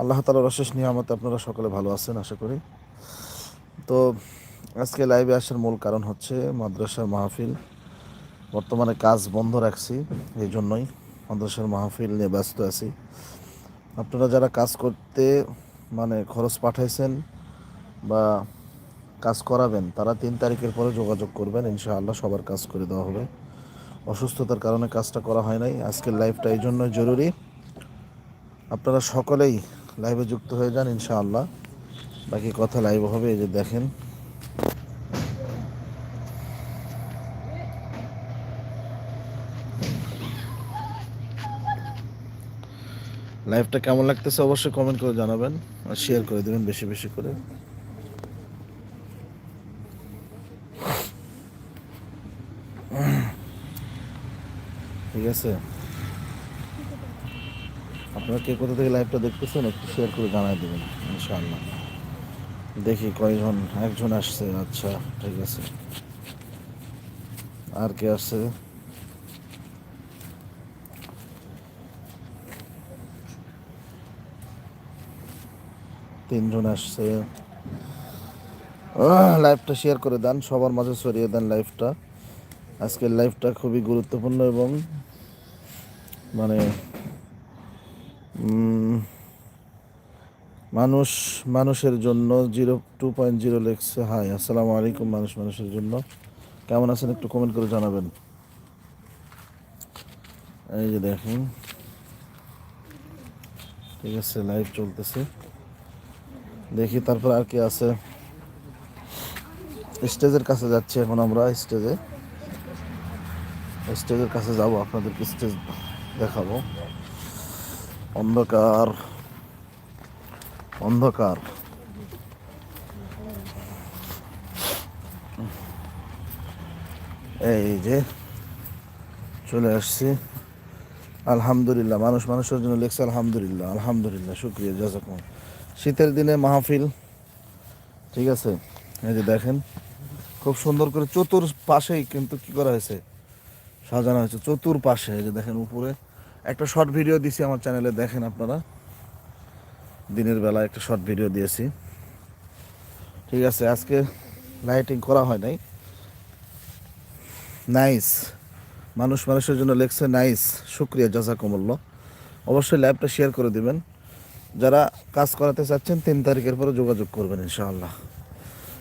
আল্লাহ তালার অশেষ নিয়ামতে আপনারা সকলে ভালো আছেন, আশা করি। তো আজকে লাইভে আসার মূল কারণ হচ্ছে মাদ্রাসার মাহফিল। বর্তমানে কাজ বন্ধ রাখছি, এই জন্যই মাদ্রাসার মাহফিল নিয়ে ব্যস্ত আছি। আপনারা যারা কাজ করতে মানে খরচ পাঠাইছেন বা কাজ করাবেন, তারা তিন তারিখের পরে যোগাযোগ করবেন, ইনশাআল্লাহ সবার কাজ করে দেওয়া হবে। অসুস্থতার কারণে কাজটা করা হয় নাই। আজকের লাইফটা এই জন্য জরুরি। আপনারা সকলেই লাইভে যুক্ত হয়ে যান, ইনশাআল্লাহ। বাকি কথা লাইভ হবে, এই যে দেখেন। লাইভটা কেমন লাগতেছে অবশ্যই কমেন্ট করে জানাবেন আর শেয়ার করে দেবেন বেশি বেশি করে। ঠিক আছে? আপনারা কে কোথা থেকে লাইভটা দেখতেছেন, একটু শেয়ার করে জানাই দেবেন, ইনশাআল্লাহ। দেখি কয়জন, একজন আসছে আচ্ছা ঠিক আছে। আর কে আসছে? তিনজন আসছে। লাইভটা শেয়ার করে দেন, সবার মাঝে ছড়িয়ে দেন লাইভটা আজকের লাইভটা খুবই গুরুত্বপূর্ণ এবং মানে মানুষ, মানুষের জন্য জিরো টু পয়েন্ট জিরো লেখছে হাই আসসালামু আলাইকুম, মানুষ, মানুষের জন্য। কেমন আছেন একটু কমেন্ট করে জানাবেন। এই যে দেখেন। ঠিক আছে লাইভ চলতেছে। দেখি তারপর আর কি আছে। স্টেজের কাছে যাচ্ছি এখন আমরা, স্টেজে। স্টেজের কাছে যাব, আপনাদেরকে স্টেজ দেখাবো। অন্ধকার অন্ধকার। এই যে চলে আসছি। আলহামদুলিল্লাহ, মানুষ মানুষের জন্য লেখছে আলহামদুলিল্লাহ আলহামদুলিল্লাহ, শুক্রিয়া জাজাকুম শীতের দিনে মাহফিল, ঠিক আছে? এই যে দেখেন, খুব সুন্দর করে চতুর পাশেই কিন্তু কি করা হয়েছে? সাজানো হয়েছে, চতুর পাশে, এই যে দেখেন উপরে। একটা শর্ট ভিডিও দিছি আমার চ্যানেলে দেখেন আপনারা। দিনের বেলা একটা শর্ট ভিডিও দিয়েছি। ঠিক আছে, আজকে লাইটিং করা হয় নাই। নাইস মানুষ মানুষের জন্য লেখছে নাইস শুক্রিয়া, জাজাকুমুল্লাহ। অবশ্যই লাইভটা শেয়ার করে দিবেন। যারা কাজ করাতে চাচ্ছেন, তিন তারিখের পরে যোগাযোগ করবেন, ইনশাআল্লাহ।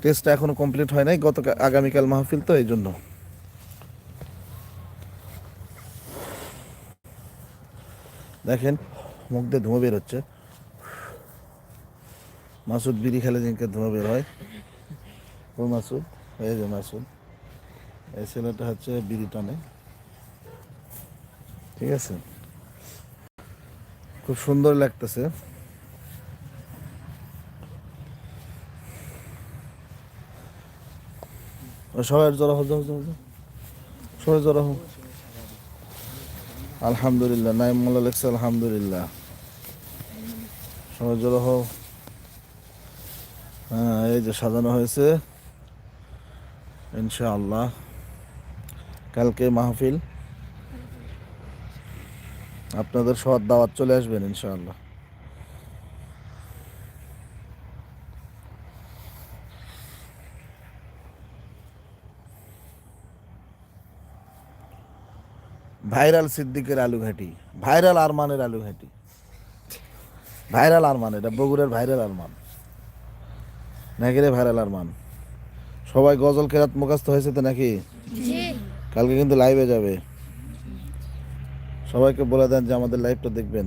টেস্টটা এখনও কমপ্লিট হয় নাই গত আগামীকাল মাহফিল তো, এই জন্য। দেখেন, মুখ দিয়ে ধুঁয়ো বের হচ্ছে। মাসুদ বিড়ি খেলে জিনকে ধুঁয়ো বের হয়। ও মাসুদ, এই যে মাসুদ। এই ছেলেটা হচ্ছে বিড়ি টানে। ঠিক আছে? খুব সুন্দর লাগতেছে। সবাই জড়ো হো। সবাই জড়ো হো আলহামদুলিল্লাহ, নাইম মোল্লা লেখছে আলহামদুলিল্লাহ। সবাই জড়ো হো হ্যাঁ এই যে সাজানো হয়েছে। ইনশাআল্লাহ। কালকে মাহফিল। আপনাদের সবার দাওয়াত চলে আসবেন ইনশাআল্লাহ। ভাইরাল সিদ্দিকের আলু ঘাটি ভাইরাল আরমানের আলু ঘাটি। ভাইরাল আরমান এটা বগুড়ার ভাইরাল আরমান। নাকি রে ভাইরাল আরমান? সবাই গজল কেরাত মুখাস্ত হয়েছে তো নাকি? কালকে কিন্তু লাইভে যাবে। সবাইকে বলে দেন যে আমাদের লাইভটা দেখবেন।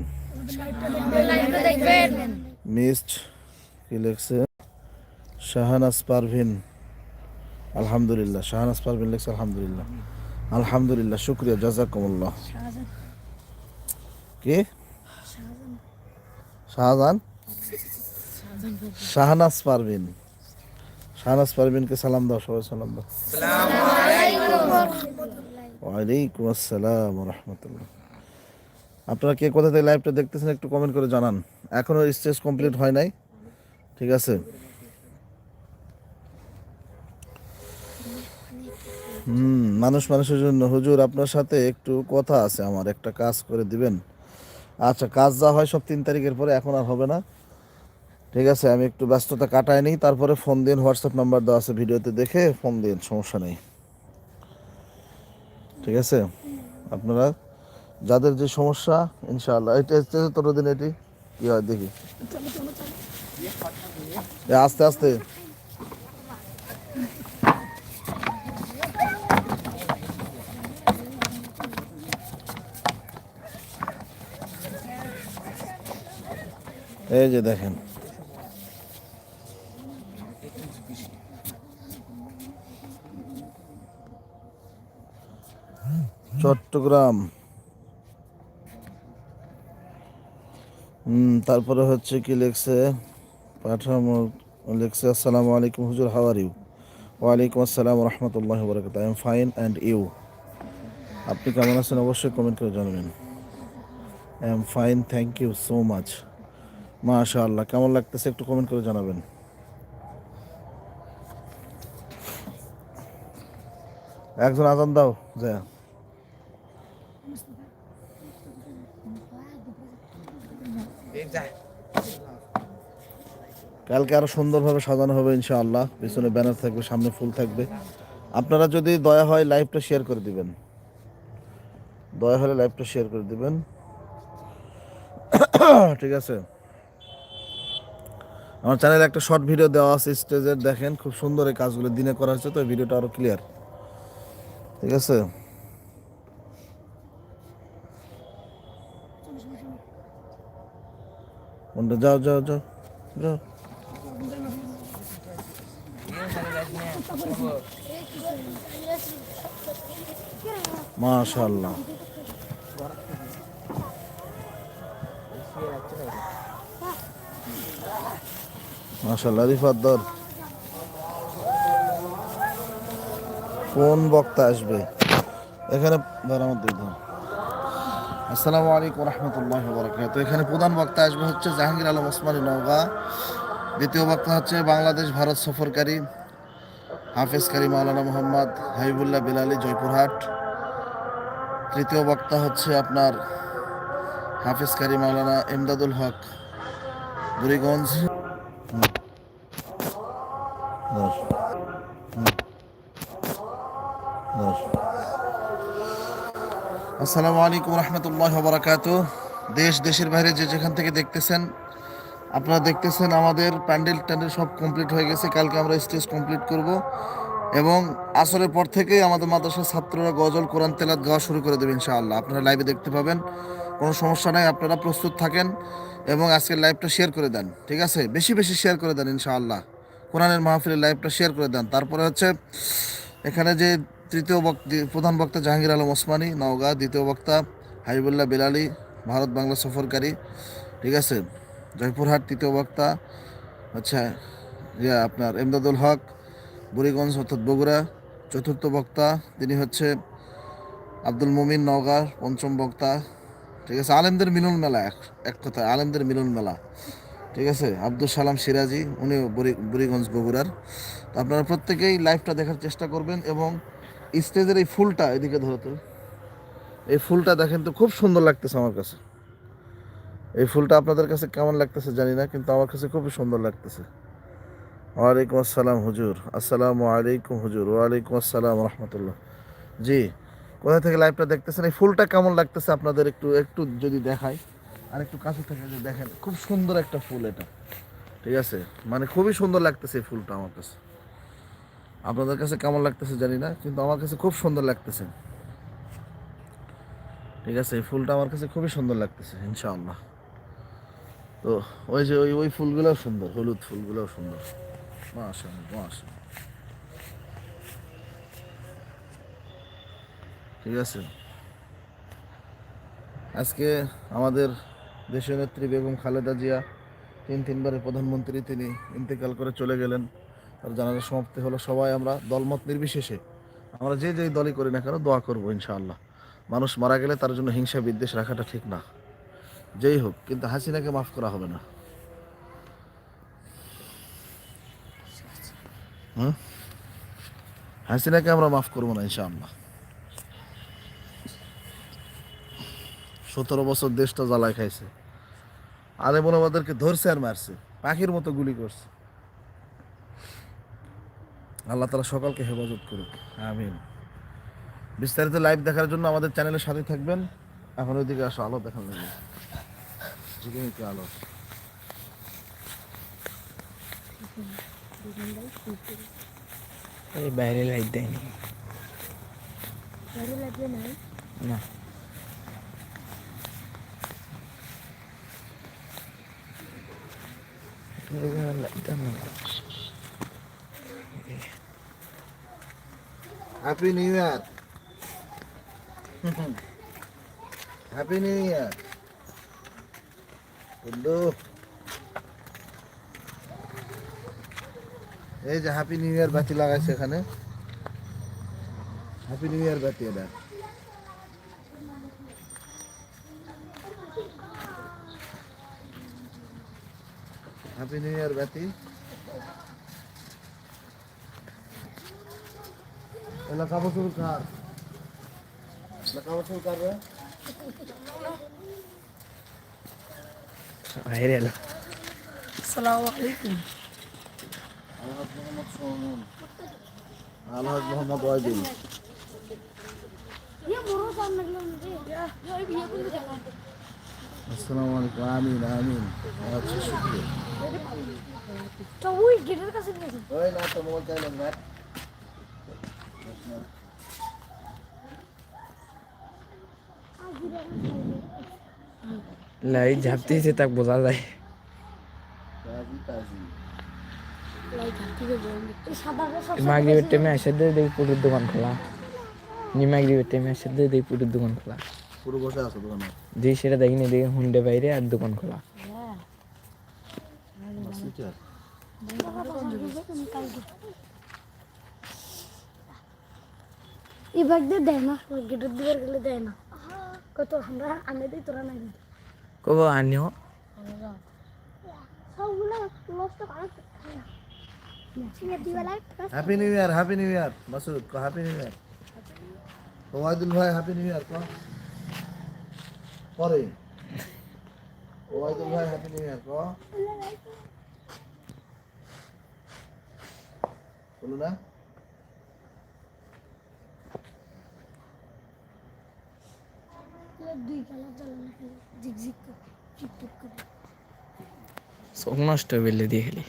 মিসড কি লিখছে? শাহানাজ পারভিন আলহামদুলিল্লাহ। শাহানাজ পারভিন লিখছে আলহামদুলিল্লাহ। আলহামদুলিল্লাহ, শুক্রিয়া, জাজাকুমুল্লাহ। কি? শাহজাহান শাহনাজ পারভিন। শাহনাজ পারভিনকে সালাম দাও, সবাই সালাম দাও। ওয়ালাইকুম আসসালাম রহমতুল্লাহ আপনারা কে কোথা থেকে লাইভটা দেখতেছেন একটু কমেন্ট করে জানান। এখনও স্টেজ কমপ্লিট হয় নাই, ঠিক আছে? হুম, মানুষ মানুষের জন্য হুজুর আপনার সাথে একটু কথা আছে আমার, একটা কাজ করে দিবেন। আচ্ছা কাজ যা হয় সব তিন তারিখের পরে, এখন আর হবে না। ঠিক আছে, আমি একটু ব্যস্ততা কাটাই নিই, তারপরে ফোন দিন, হোয়াটসঅ্যাপ নাম্বার দেওয়া আছে ভিডিওতে দেখে ফোন দিন, সমস্যা নেই। ঠিক আছে? আপনারা, যাদের যে সমস্যা, ইনশাআল্লাহ, এটা তোর দিন এটি, কি হয় দেখি। আস্তে আস্তে। এই যে দেখেন। চট্টগ্রাম। তারপরে হচ্ছে কি লিখছে? পাঠামো লিখছে, আসসালামু আলাইকুম হুজুর হাওয়ার ইউ ওয়ালাইকুম আসসালাম রহমতুল্লাহ বরকাত I am fine and you আপনি কেমন আছেন? অবশ্যই কমেন্ট করে জানাবেন। I am fine thank you so much মাশা আল্লাহ কেমন লাগতেছে একটু কমেন্ট করে জানাবেন। একজন আজান দাও, যা। কালকে আরও সুন্দরভাবে সাজানো হবে ইনশাআল্লাহ, পিছনে ব্যানার থাকবে, সামনে ফুল থাকবে। আপনারা যদি দয়া হয় লাইভটা শেয়ার করে দিবেন। দয়া হলে লাইভটা শেয়ার করে দিবেন। ঠিক আছে। আমার চ্যানেলে একটা শর্ট ভিডিও দেওয়া আছে স্টেজের দেখেন, খুব সুন্দর এই কাজগুলো দিনে করা হচ্ছে তো ভিডিওটা আরও ক্লিয়ার ঠিক আছে? কোনটা যাও যাও যাও যাও। মাশাআল্লাহ। রিফাত দর। কোন বক্তা আসবে? এখানে আসসালামু আলাইকুম রহমতুল্লাহ বরকাত এখানে প্রধান বক্তা আসবে হচ্ছে জাহাঙ্গীর আলম ওসমানী নওগাঁ। দ্বিতীয় বক্তা হচ্ছে বাংলাদেশ ভারত সফরকারী হাফেজ কারি মাওলানা মোহাম্মদ হাবিবুল্লাহ বিলালি জয়পুরহাট। তৃতীয় বক্তা হচ্ছে আপনার হাফেজ কারি মাওলানা এমদাদুল হক বুড়িগঞ্জ। দশ। আসসালামু আলাইকুম রহমতুল্লাহ বরাকাত দেশ, দেশের বাইরে যে যেখান থেকে দেখতেছেন, আপনারা দেখতেছেন আমাদের প্যান্ডেল ট্যান্ডেল সব কমপ্লিট হয়ে গেছে। কালকে আমরা স্টেজ কমপ্লিট করব এবং আসরের পর থেকেই আমাদের মাদ্রাসার ছাত্ররা গজল, কোরআন তেলাত গাওয়া শুরু করে দেবে ইনশাআল্লাহ। আপনারা লাইভে দেখতে পাবেন। কোনো সমস্যা নাই, আপনারা প্রস্তুত থাকেন এবং আজকের লাইভটা শেয়ার করে দেন, ঠিক আছে? বেশি বেশি শেয়ার করে দেন ইনশাআল্লাহ। কোরআনের মাহফিলের লাইভটা শেয়ার করে দেন। তারপরে হচ্ছে, এখানে যে তৃতীয় বক্তা প্রধান বক্তা জাহাঙ্গীর আলম ওসমানী, নওগাঁ, দ্বিতীয় বক্তা হাবিবুল্লাহ বিলালি, ভারত বাংলা সফরকারী, ঠিক আছে? জয়পুরহাট, তৃতীয় বক্তা আচ্ছা ইয়া আপনার এমদাদুল হক, বুড়িগঞ্জ অর্থাৎ বগুড়া, চতুর্থ বক্তা, তিনি হচ্ছে আব্দুল মুমিন নওগাঁ পঞ্চম বক্তা, ঠিক আছে? আলেমদের মিলন মেলা এক এক কথা আলেমদের মিলন মেলা ঠিক আছে? আব্দুল সালাম সিরাজি, উনি বুড়িগঞ্জ বগুড়ার। তো আপনারা প্রত্যেকেই লাইভটা দেখার চেষ্টা করবেন এবং স্টেজের এই ফুলটা এদিকে ধরতে এই ফুলটা দেখেন তো খুব সুন্দর লাগতেছে আমার কাছে। এই ফুলটা আপনাদের কাছে কেমন লাগতেছে জানি না, কিন্তু আমার কাছে খুবই সুন্দর লাগতেছে। ওয়ালাইকুম আসসালাম হুজুর। আসসালামু আলাইকুম হুজুর। ওয়ালাইকুম আসসালাম রহমতুল্লাহ। জি, কোথা থেকে লাইভটা দেখতেছেন? এই ফুলটা কেমন লাগতেছে আপনাদের একটু একটু যদি দেখাই। আর একটু কাছে থেকে যদি দেখেন, খুব সুন্দর একটা ফুল এটা। ঠিক আছে? মানে খুবই সুন্দর লাগতেছে এই ফুলটা আমার কাছে। আপনাদের কাছে কেমন লাগতেছে জানি না, কিন্তু আমার কাছে খুব সুন্দর লাগতেছে। ঠিক আছে? এই ফুলটা আমার কাছে খুবই সুন্দর লাগতেছে, ইনশাআল্লাহ। তো ওই যে ওই ওই ফুলগুলোও সুন্দর, হলুদ ফুলগুলোও সুন্দর। মাশাআল্লাহ মাশাআল্লাহ। ঠিক আছে? আজকে আমাদের দেশের নেত্রী বেগম খালেদা জিয়া, তিন তিনবারের প্রধানমন্ত্রী, তিনি ইন্তেকাল করে চলে গেলেন। তার জানাজা সমাপ্তি হলো, সবাই আমরা দলমত নির্বিশেষে, আমরা যে যেই দলই করি না কেন দোয়া করব ইনশাআল্লাহ। মানুষ মারা গেলে তার জন্য হিংসা বিদ্বেষ রাখাটা ঠিক না। যেই হোক, কিন্তু হাসিনাকে মাফ করা হবে না। হুম? হাসিনাকে আমরা মাফ করব না ইনশাআল্লাহ। সতেরো বছর দেশটা জ্বালায় খাইছে। আরে মনে আমাদেরকে ধরছে আর মারছে পাখির মতো গুলি করছে। আল্লাহ তালা সকালকে হেফাজত করুক আমিন। বিস্তারিত লাইভ দেখার জন্য আমাদের চ্যানেলের সাথে থাকবেন। এখন ওইদিকে আসো আলো দেখানো ঝিকিমিকি আলো। এই বাইরে লাইট দেয়নি। বাইরে লাগবে না। না লাইটটা না happy new year happy new year বন্ধু এই যে হ্যাপি নিউ ইয়ার বাতি লাগাইছে এখানে। হ্যাপি নিউ ইয়ার বাতি এটা। হ্যাপি নিউ ইয়ার ব্যাতি এলাকা বছর কার? এলাকা বছর কার আলাইকুম। আলহাজ মোহাম্মদ সোমন আলহাজ মোহাম্মদ আমিন আমিন। আচ্ছা শুক্রিয়া। হ্যাঁ। লাইট ঝাপতেছে বোঝা যায়। মাগরিবের টাইমে এসে দিয়ে দেখি পুরীর দোকান খোলা। নি টাইমে এসে দিয়ে দেখি পুরীর দোকান খোলা। পুরো বসে আছে দোকানে? যে সেটা দেখিনি দেখি হুন্ডে বাইরে আর দোকান খোলা। ব্যাগ দিয়ে দেয় না। গিটার দিবার গেলে দেয় না। কত আমরা আনে দিই তোরা নাই কব আনিও happy new year happy new year Masud কো হ্যাপি নিউ ইয়ার ওয়াইদুল ভাই হ্যাপি নিউ ইয়ার কো পরে। ওয়াইদুল ভাই হ্যাপি নিউ ইয়ার কো না। চোখ নষ্ট বেলে দিয়ে খেলি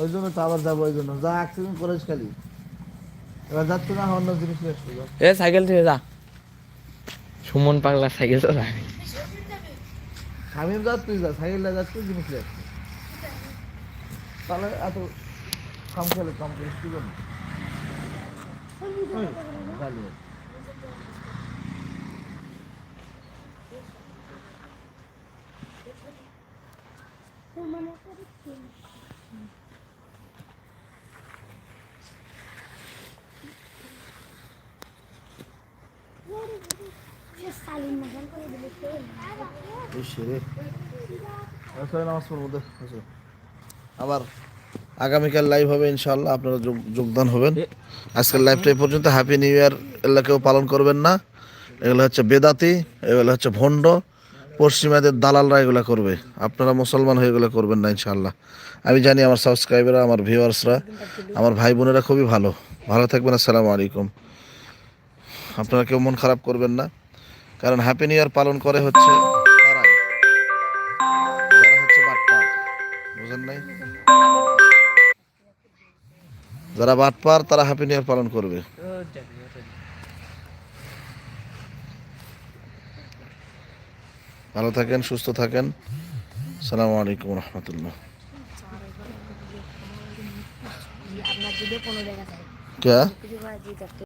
ওই জন্য যাব ওই জন্য। যা অ্যাক্সিডেন্ট করেছ খালি। এবার যাচ্ছে না অন্য জিনিস নিয়ে এ সাইকেল থেকে যা। সুমন পাগলা সাইকেল তো যাবে জাত তুই যা সাইকেল তুই জিনিস তাহলে এত কাম খেলে কাম করিস কি গালি। মনে করি সালিম মজান করে দিলে এই সেরে নামাজ পড়ব আবার আগামীকাল লাইভ হবে ইনশাল্লাহ আপনারা যোগ- যোগদান হবেন। আজকের লাইভটা এই পর্যন্ত হ্যাপি নিউ ইয়ার এগুলো কেউ পালন করবেন না। এগুলো হচ্ছে বেদাতি এগুলো হচ্ছে ভণ্ড। পশ্চিমাদের দালালরা এগুলো করবে। আপনারা মুসলমান হয়ে এগুলো করবেন না ইনশাল্লাহ আমি জানি আমার সাবস্ক্রাইবাররা আমার ভিউয়ার্সরা আমার ভাই বোনেরা খুবই ভালো। ভালো থাকবেন আসসালামু আলাইকুম। আপনারা কেউ মন খারাপ করবেন না। কারণ হ্যাপি নিউ ইয়ার পালন করে হচ্ছে বুঝেন নাই। যারা বাটপার তারা হ্যাপি নিউ ইয়ার পালন করবে। ভালো থাকেন সুস্থ থাকেন। সালামু আলাইকুম রহমতুল্লাহ। আপনার